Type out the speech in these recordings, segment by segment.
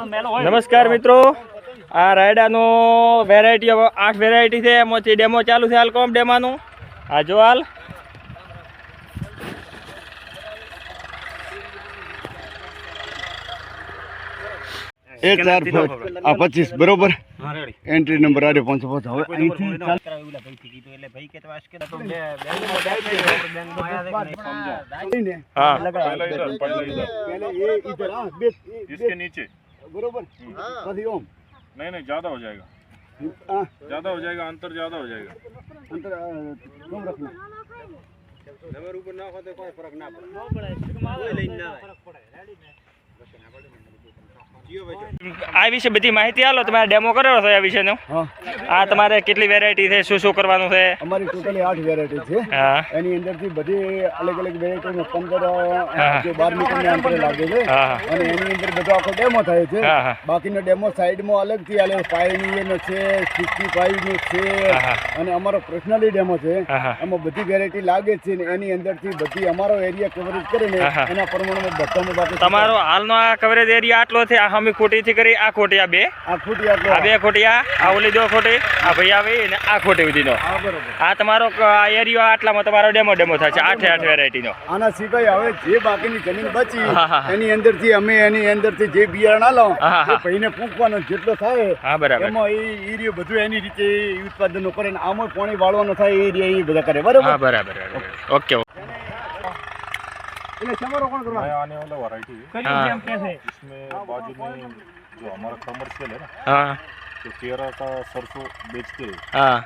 નમસ્કાર મિત્રો. આ રાયડાનો વેરાયટી આઠ વેરાયટી છે. એમાંથી ડેમો ચાલુ છે હાલ કોમ ડેમાનું. આ જો હાલ. એ ચાર આ પચીસ બરોબર? એન્ટ્રી નંબર આરે પાંચસો પાંચ. હવે અહીંથી હા. बरोबर बस ओम नहीं नहीं ज़्यादा हो जाएगा ज़्यादा हो जाएगा अंतर ज़्यादा हो जाएगा अंतर कम रखना नंबर ऊपर ना होते कोई फ़र्क ना पड़े फ़र्क पड़े આ વિશે બધી માહિતી આલો તમારે ડેમો કરેલો છે આ વિશેનો? આ તમારે કેટલી વેરાયટી છે શું શું કરવાનું છે? અમારી ટોટલી આઠ વેરાયટી છે. એની અંદરથી બધી અલગ અલગ વેરાયટીનો પંદર. જે બાર મીટરના અંતરે લાગે છે. અને એની અંદર બધો આખો ડેમો થાય છે. બાકીનો ડેમો સાઈડમાં અલગથી આલે. પાયનીયરનો છે સિક્સટી ફાઈવનો છે. અને અમારો પર્સનલી ડેમો છે. એમાં બધી વેરાયટી લાગે છે ને એની અંદરથી બધી અમારો એરિયા કવરેજ કરીને. એના પ્રમાણમાં બધામાં તમારો હાલનો આ કવરેજ એરિયા આટલો છે આ હમી ખોટીથી કરી આ ખોટી આ બે. આ બે ખોટી આ ઓલી દો ખોટી આ ભાઈ આવી ને આ ખોટી સુધીનો આ તમારો એરિયો આટલામાં તમારો ડેમો ડેમો થાય છે આઠે આઠ વેરાયટીનો. આના સિવાય હવે જે બાકીની જમીન બચી. એની અંદરથી અમે એની અંદરથી જે બિયારણ આલો. એ ભાઈને ફૂંકવાનો જેટલો થાય હા બરાબર. એમાં એ એરિયો બધું એની રીતે ઉત્પાદનો કરે ને આમાં પાણી વાળવાનો થાય એ એરિયા એ બધા કરે. બરોબર? હા બરાબર બરાબર. ઓકે ઓકે એટલે તમારો કોણ કરવા नया आने वाला वैरायटी है हाँ इसमें बाजू में जो हमारा कमर्शियल है ना हाँ तो तेरह का सरसों बेचते हैं हाँ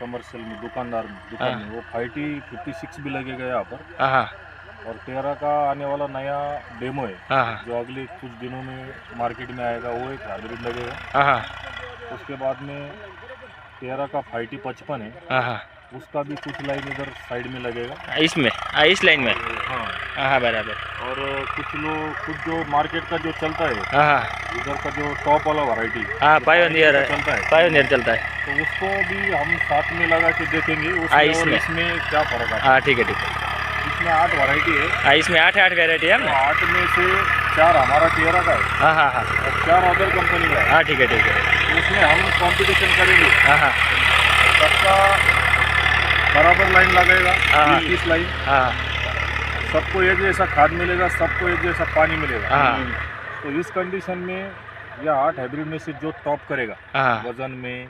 कमर्शियल में दुकानदार में दुकान में वो फाइटी फिफ्टी सिक्स भी लगेगा यहाँ पर हाँ और तेरह का आने वाला नया डेमो है हाँ जो अगले कुछ दिनों में मार्केट में आएगा वो एक हाइब्रिड लगेगा हाँ हाँ उसके बाद में तेरह का फाइटी पचपन है हाँ हाँ उसका भी कुछ लाइन इधर साइड में लगेगा। इसमें? हाँ इस लाइन में? हाँ। हाँ हाँ बराबर। और कुछ लोग कुछ जो मार्केट का जो चलता है हाँ हाँ। इधर का जो टॉप वाला वैरायटी हाँ पायोनियर चलता है। पायोनियर चलता है। तो उसको भी हम साथ में लगा के देखेंगे उसमें हाँ, इसमें। इसमें क्या फ़र्क आता हाँ। ठीक है ठीक है। है इसमें आठ वैरायटी है। हाँ इसमें आठ आठ वेरायटी है ना आठ में से चार हमारा तेरह का है। हाँ हाँ हाँ। और चार अदर कंपनी का है। हाँ ठीक है ठीक है। उसमें हम कॉम्पिटिशन करेंगे। हाँ हाँ। सबका बराबर लाइन लगेगा हाँ। बीस लाइन हाँ। सबको एक जैसा खाद मिलेगा सबको एक जैसा पानी मिलेगा। हाँ। तो इस कंडीशन में या आठ हाइब्रिड में से जो टॉप करेगा वज़न में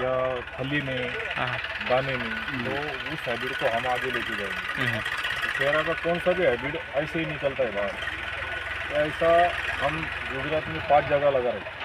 या फली में दाने में तो उस हाइब्रिड को हम आगे लेके जाएँगे। हम्म, तो तेरह का कौन सा भी हाइब्रिड ऐसे ही निकलता है बाहर। तो ऐसा हम गुजरात में पाँच जगह लगा रहे हैं।